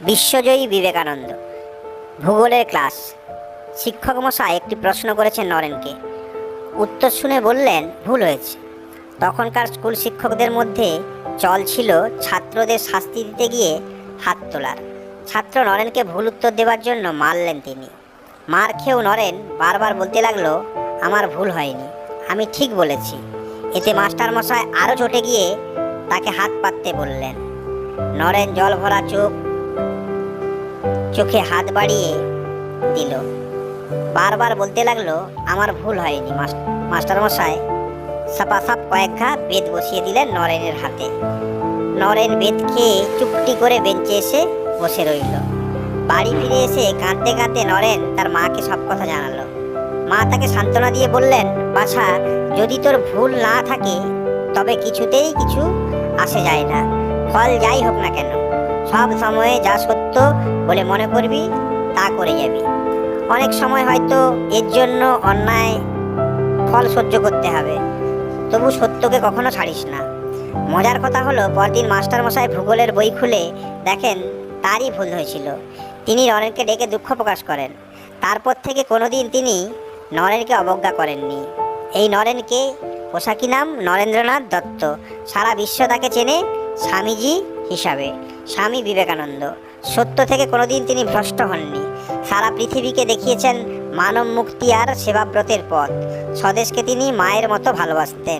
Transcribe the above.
বিশ্বজয়ী বিবেকানন্দ। ভূগোলের ক্লাস। শিক্ষক মশাই একটি প্রশ্ন করেছেন নরেনকে। উত্তর শুনে বললেন, ভুল হয়েছে। তখনকার স্কুল শিক্ষকদের মধ্যে চল ছিল ছাত্রদের শাস্তি দিতে গিয়ে হাত তোলার। ছাত্র নরেনকে ভুল উত্তর দেওয়ার জন্য মারলেন তিনি। মার খেয়েও নরেন বারবার বলতে লাগল, আমার ভুল হয়নি। আমি ঠিক বলেছি। এতে মাস্টার মশাই আরও চটে গিয়ে তাকে হাত পাততে বললেন। নরেন জল ভরা চোখ চোখে হাত বাড়িয়ে দিল। বারবার বলতে লাগল, আমার ভুল হয়নি, মাস- মাস্টার মশাই সাপাসাপ কয়েক ঘা বেদ বসিয়ে দিলেন নরেনের হাতে। নরেন বেদ খেয়ে চুপটি করে বেঞ্চে এসে বসে রইল। বাড়ি ফিরে এসে কাঁদতে কাঁদতে নরেন তার মাকে সব কথা জানালো। মা তাকে সান্ত্বনা দিয়ে বললেন, বাছা, যদি তোর ভুল না থাকে, তবে কিছুতেই কিছু আসে যায় না। ফল যাই হোক না কেন, সব সময়ে যা সত্য বলে মনে করবি, তা করে যাবি। অনেক সময় হয়তো এর জন্য অন্যায় ফল সহ্য করতে হবে, তবু সত্যকে কখনো ছাড়িস না। মজার কথা হলো, পরদিন মাস্টার মশাই ভূগোলের বই খুলে দেখেন তারই ভুল হয়েছিল। তিনি নরেনকে ডেকে দুঃখ প্রকাশ করেন। তারপর থেকে কোনোদিন তিনি নরেনকে অবজ্ঞা করেননি। এই নরেনকে পোশাকি নাম? নরেন্দ্রনাথ দত্ত। সারা বিশ্ব তাকে চেনে স্বামীজি হিসাবে। স্বামী বিবেকানন্দ। সত্য থেকে কোনোদিন তিনি ভ্রষ্ট হননি। সারা পৃথিবীকে দেখিয়েছেন মানব মুক্তি আর সেবাব্রতের পথ। স্বদেশকে তিনি মায়ের মতো ভালোবাসতেন।